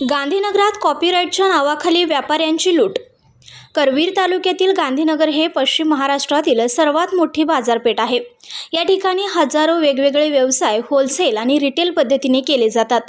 गांधीनगरात कॉपीराईटच्या नावाखाली व्यापाऱ्यांची लूट करवीर तालुक्यातील गांधीनगर हे पश्चिम महाराष्ट्रातील सर्वात मोठी बाजारपेठ आहे. या ठिकाणी हजारो वेगवेगळे व्यवसाय होलसेल आणि रिटेल पद्धतीने केले जातात.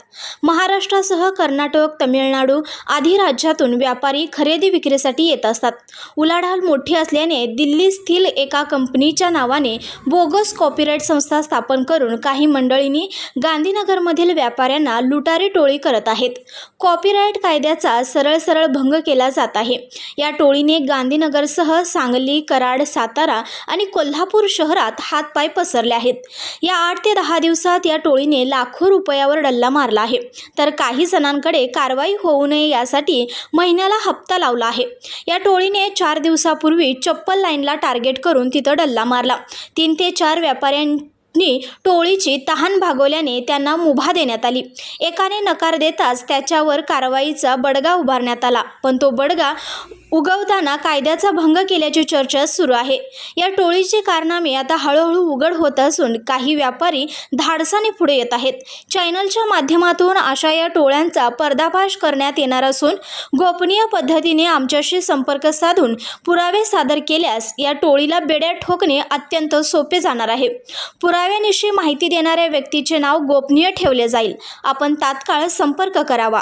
महाराष्ट्रासह कर्नाटक तमिळनाडू आदी राज्यातून व्यापारी खरेदी विक्रीसाठी येत असतात. उलाढाल मोठी असल्याने दिल्ली स्थिल एका कंपनीच्या नावाने बोगस कॉपीराईट संस्था स्थापन करून काही मंडळींनी गांधीनगरमधील व्यापाऱ्यांना लुटारी टोळी करत आहेत. कॉपीराईट कायद्याचा सरळ सरळ भंग केला जात आहे. या टोळी टोळीने गांधीनगरसह सांगली कराड सातारा आणि कोल्हापूर शहरात हातपाय पसरले आहेत. या आठ ते दहा दिवसात या टोळीने लाखो रुपयावर डल्ला मारला आहे. तर काही जणांकडे कारवाई होऊ नये यासाठी महिन्याला हप्ता लावला आहे. या टोळीने चार दिवसापूर्वी चप्पल लाईनला टार्गेट करून तिथं डल्ला मारला. तीन ते चार व्यापाऱ्यांनी टोळीची तहान भागवल्याने त्यांना मुभा देण्यात आली. एकाने नकार देताच त्याच्यावर कारवाईचा बडगा उभारण्यात आला. पण तो बडगा उगवताना कायद्याचा भंग केल्याची चर्चा सुरू आहे. या टोळीचे कारनामे आता हळूहळू उघड होत असून काही व्यापारी धाडसाने पुढे येत आहेत. चॅनलच्या माध्यमातून अशा या टोळ्यांचा पर्दाफाश करण्यात येणार असून गोपनीय पद्धतीने आमच्याशी संपर्क साधून पुरावे सादर केल्यास या टोळीला बेड्या ठोकणे अत्यंत सोपे जाणार आहे. पुराव्यानिशी माहिती देणाऱ्या व्यक्तीचे नाव गोपनीय ठेवले जाईल. आपण तात्काळ संपर्क करावा.